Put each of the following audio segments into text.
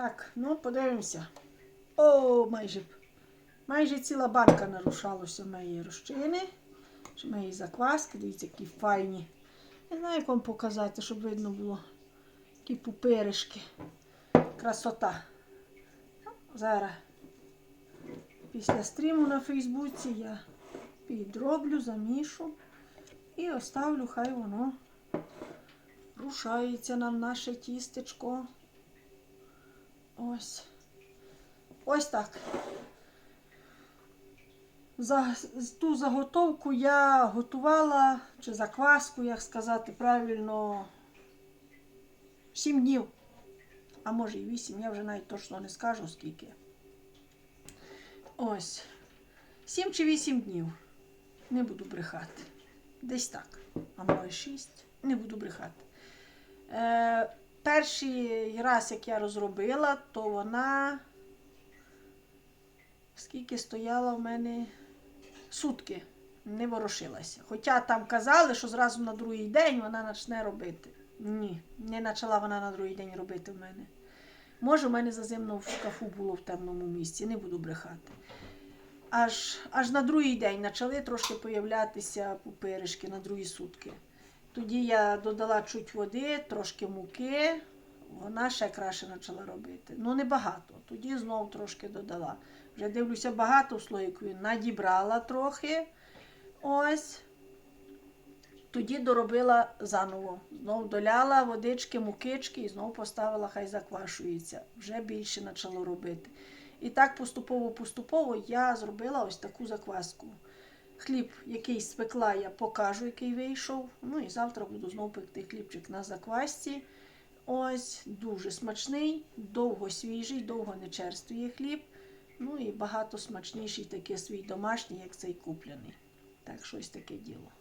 Так, ну подивимося. О, майже. Майже ціла банка нарушалася моєї розчини. Чи моєї закваски. Дивіться, які файні. Не знаю, як вам показати, щоб видно було. Такі пупиришки. Красота. Ну, Зараз. Після стріму на Фейсбуці я підроблю, замішу і оставлю, хай воно рушається нам наше тістечко. Ось. Ось так. За, ту заготовку я готувала, чи закваску, як сказати правильно, 7 днів. А може і 8, я вже навіть точно не скажу скільки. Ось. 7 чи 8 днів. Не буду брехати. Десь так. А може 6. Не буду брехати. Е, перший раз, як я розробила, то вона скільки стояла в мене сутки, не ворушилася. Хоча там казали, що зразу на другий день вона почне робити. Ні, не почала вона на другий день робити в мене. Може, в мене заземно в шкафу було в темному місці, не буду брехати. Аж, аж на другий день почали трошки появлятися пупиришки на другі сутки. Тоді я додала чуть води, трошки муки, вона ще краще почала робити. Ну, не багато. Тоді знов трошки додала. Вже дивлюся, багато в надібрала трохи. Ось. Тоді доробила заново. Знов доляла водички, мукички і знову поставила, хай заквашується. Вже більше почало робити. І так поступово-поступово я зробила ось таку закваску. Хліб, який спекла, я покажу, який вийшов. Ну і завтра буду знову пекти хлібчик на заквасці. Ось, дуже смачний, довго свіжий, довго не черствує хліб. Ну і багато смачніший такий свій домашній, як цей куплений. Так, щось таке діло.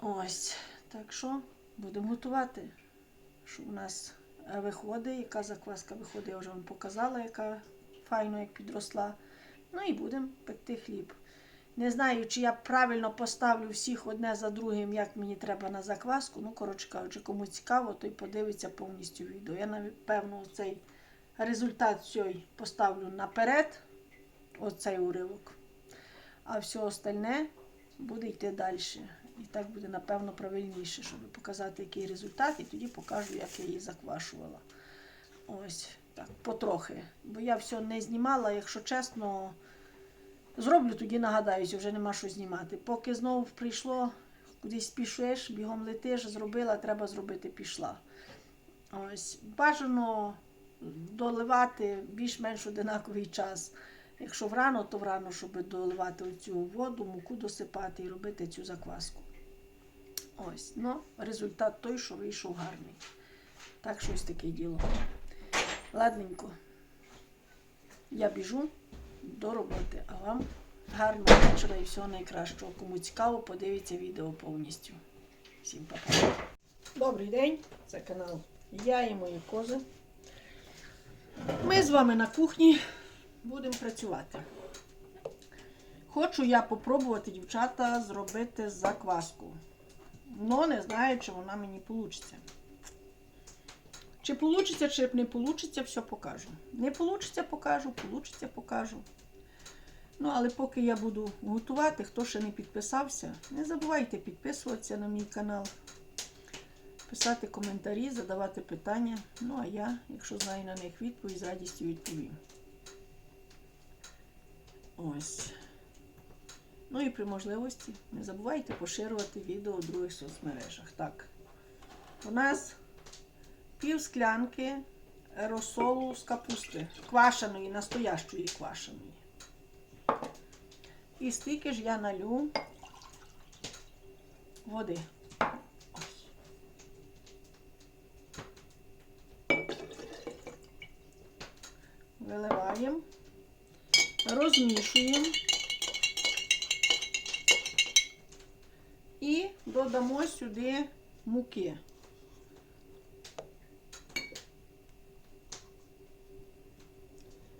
Ось, так що будемо готувати. Що у нас е, виходить, яка закваска виходить, я вже вам показала, яка файно як підросла. Ну і будемо пекти хліб. Не знаю, чи я правильно поставлю всіх одне за другим, як мені треба на закваску. Ну, коротше кажучи, кому цікаво, той подивиться повністю відео. Я, напевно, цей результат цей поставлю наперед, оцей уривок. А все остальне буде йти далі. І так буде, напевно, правильніше, щоб показати, який результат, і тоді покажу, як я її заквашувала. Ось так, потрохи. Бо я все не знімала, якщо чесно. Зроблю, тоді нагадаюся, вже нема що знімати. Поки знову прийшло, кудись пішеш, бігом летиш, зробила, треба зробити, пішла. Ось, бажано доливати більш-менш одинаковий час. Якщо врано, то врано, щоб доливати цю воду, муку досипати і робити цю закваску. Ось, ну, результат той, що вийшов гарний. Так, щось таке діло. Ладненько. Я біжу до роботи. А вам гарного вечора і всього найкращого. Кому цікаво, подивіться відео повністю. Всім па-па. Добрий день, це канал Я і мої кози. Ми з вами на кухні будемо працювати. Хочу я попробувати, дівчата, зробити закваску. Но не знаю, чи вона мені вийде. Чи вийде, чи не вийде, все покажу. Не вийде, покажу, вийде, покажу. Ну, але поки я буду готувати, хто ще не підписався, не забувайте підписуватися на мій канал, писати коментарі, задавати питання. Ну, а я, якщо знаю на них відповідь, з радістю відповім. Ось. Ну і при можливості не забувайте поширювати відео у других соцмережах. Так. У нас пів склянки розсолу з капусти, квашеної, настоящої квашеної. І стільки ж я налю води. Ось. Виливаємо, розмішуємо і додамо сюди муки.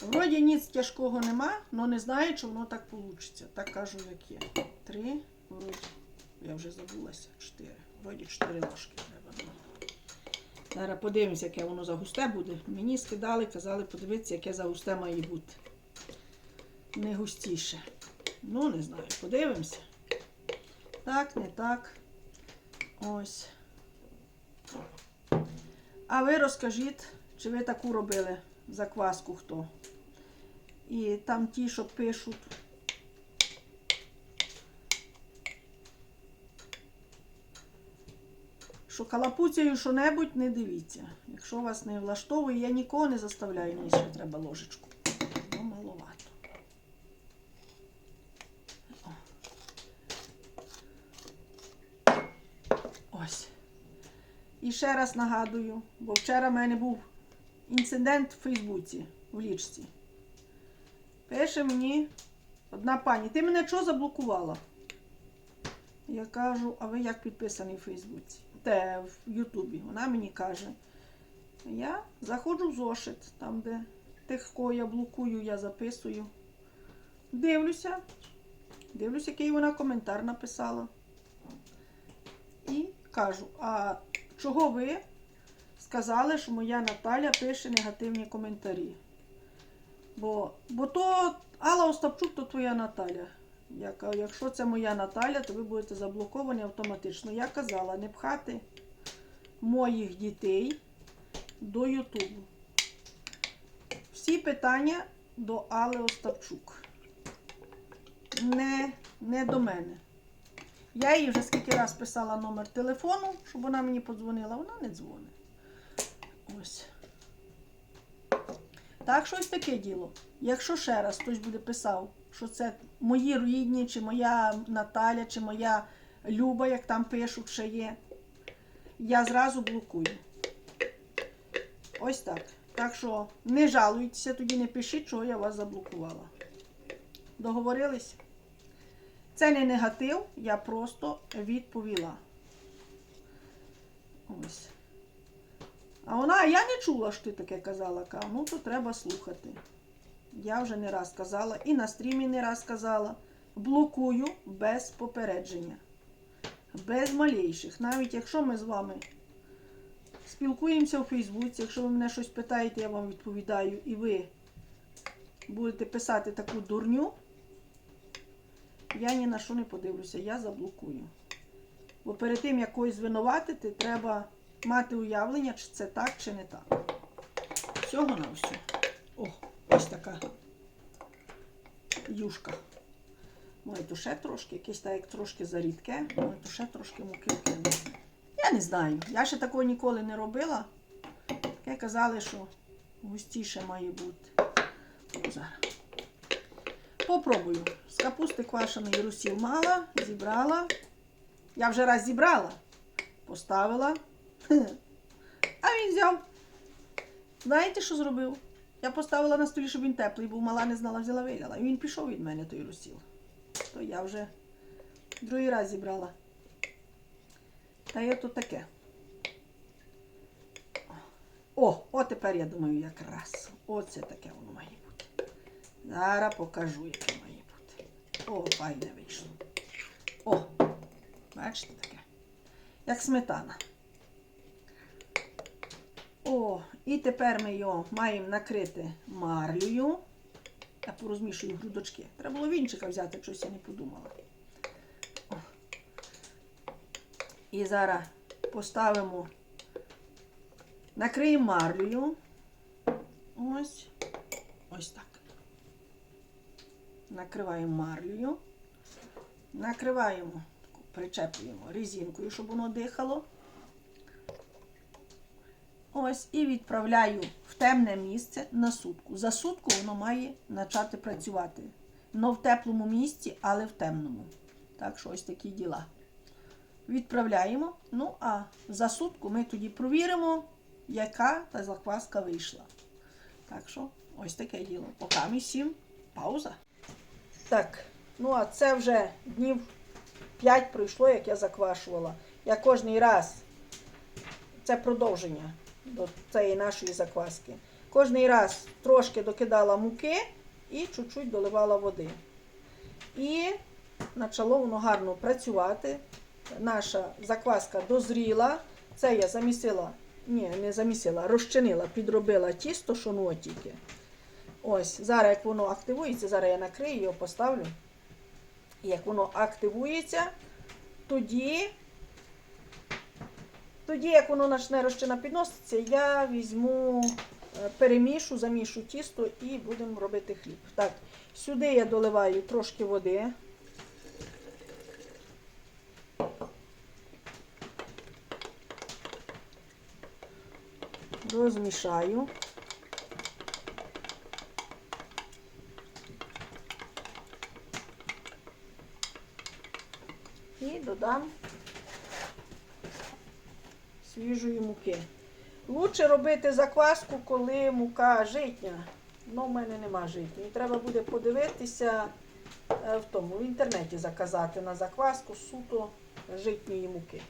Вроді ніц тяжкого нема, але не знаю, чи воно так вийде. Так кажу, як є. Три, вроді, я вже забулася, чотири. Вроді чотири ложки треба. Зараз подивимося, яке воно за густе буде. Мені скидали, казали, подивитися, яке за густе має бути. Не густіше. Ну, не знаю, подивимося. Так, не так. Ось. А ви розкажіть, чи ви таку робили закваску хто? І там ті, що пишуть. Що калапуцею що-небудь не дивіться. Якщо вас не влаштовує, я нікого не заставляю, мені ще треба ложечку. Бо маловато. Ось. І ще раз нагадую, бо вчора в мене був інцидент в Фейсбуці, в лічці. Пише мені одна пані, ти мене що заблокувала? Я кажу, а ви як підписаний в Фейсбуці? Те в Ютубі. Вона мені каже, я заходжу в зошит, там, де тих, кого я блокую, я записую. Дивлюся, дивлюся, який вона коментар написала. І кажу, а чого ви сказали, що моя Наталя пише негативні коментарі? Бо, бо то Алла Остапчук, то твоя Наталя. Я кажу, якщо це моя Наталя, то ви будете заблоковані автоматично. Я казала не пхати моїх дітей до Ютубу. Всі питання до Алли Остапчук. Не, не до мене. Я їй вже скільки раз писала номер телефону, щоб вона мені подзвонила, вона не дзвонить. Ось. Так, що ось таке діло. Якщо ще раз хтось буде писав, що це мої рідні, чи моя Наталя, чи моя Люба, як там пишуть, ще є, я зразу блокую. Ось так. Так що не жалуйтеся, тоді не пишіть, чого я вас заблокувала. Договорились? Це не негатив, я просто відповіла. Ось. А вона, я не чула, що ти таке казала. Кажу, ну то треба слухати. Я вже не раз казала, і на стрімі не раз казала. Блокую без попередження. Без малейших. Навіть якщо ми з вами спілкуємося у Фейсбуці, якщо ви мене щось питаєте, я вам відповідаю, і ви будете писати таку дурню, я ні на що не подивлюся, я заблокую. Бо перед тим, як когось звинуватити, треба мати уявлення, чи це так, чи не так. Всього на все. О, ось така юшка. Може, то ще трошки, якесь так як трошки зарідке, може, то ще трошки муки вкину. Я не знаю. Я ще такого ніколи не робила. Таке казали, що густіше має бути. Зараз. Попробую. З капусти квашеної русів мала, зібрала. Я вже раз зібрала, поставила. А він взяв. Знаєте, що зробив? Я поставила на столі, щоб він теплий, був мала не знала, взяла виляла. І він пішов від мене той розсіл. То я вже другий раз зібрала. Та є тут таке. О, о, тепер я думаю, якраз. Оце таке воно має бути. Зараз покажу, яке має бути. О, файне вийшло. О, бачите таке. Як сметана. О, і тепер ми його маємо накрити марлею. Я порозмішую грудочки. Треба було вінчика взяти, щось я не подумала. О. І зараз поставимо, накриємо марлею. Ось. Ось так. Накриваємо марлею. Накриваємо, причеплюємо резинкою, щоб воно дихало. Ось і відправляю в темне місце на сутку. За сутку воно має почати працювати. Но в теплому місці, але в темному. Так що ось такі діла. Відправляємо. Ну, а за сутку ми тоді провіримо, яка та закваска вийшла. Так що, ось таке діло. Поки ми всім пауза. Так, ну а це вже днів 5 пройшло, як я заквашувала. Я кожний раз це продовження до цієї нашої закваски. Кожний раз трошки докидала муки і чуть-чуть доливала води. І почало воно гарно працювати. Наша закваска дозріла. Це я замісила ні, не замісила, розчинила, підробила тісто, що ну тільки. Ось, зараз як воно активується, зараз я накрию його, поставлю. Як воно активується, тоді, тоді, як воно почне розчина підноситися, я візьму, е, перемішу, замішу тісто і будемо робити хліб. Так, сюди я доливаю трошки води. Розмішаю. І додам муки. Лучше робити закваску, коли мука житня. Ну, в мене нема житньої. Треба буде подивитися е, в тому, в інтернеті заказати на закваску суто житньої муки.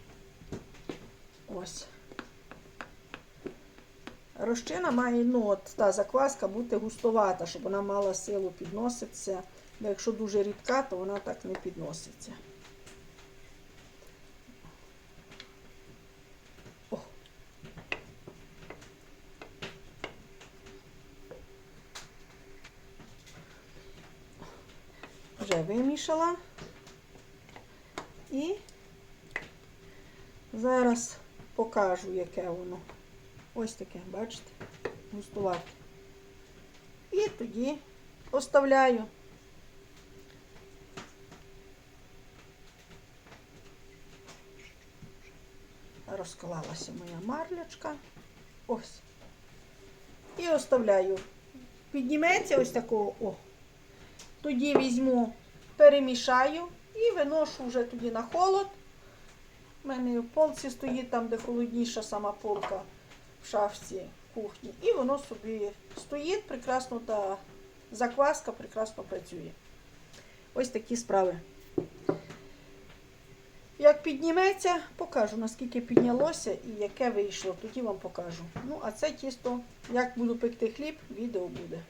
Ось. Розчина має, ну, от та закваска бути густовата, щоб вона мала силу підноситися. Бо якщо дуже рідка, то вона так не підноситься. Вже вимішала. І зараз покажу, яке воно. Ось таке, бачите? Густувати. І тоді оставляю. Розклалася моя марлячка. Ось. І оставляю. Підніметься ось такого. О. Тоді візьму, перемішаю і виношу вже тоді на холод. У мене в полці стоїть там, де холодніша сама полка в шафці кухні. І воно собі стоїть прекрасно та закваска прекрасно працює. Ось такі справи. Як підніметься, покажу, наскільки піднялося і яке вийшло. Тоді вам покажу. Ну, а це тісто, як буду пекти хліб, відео буде.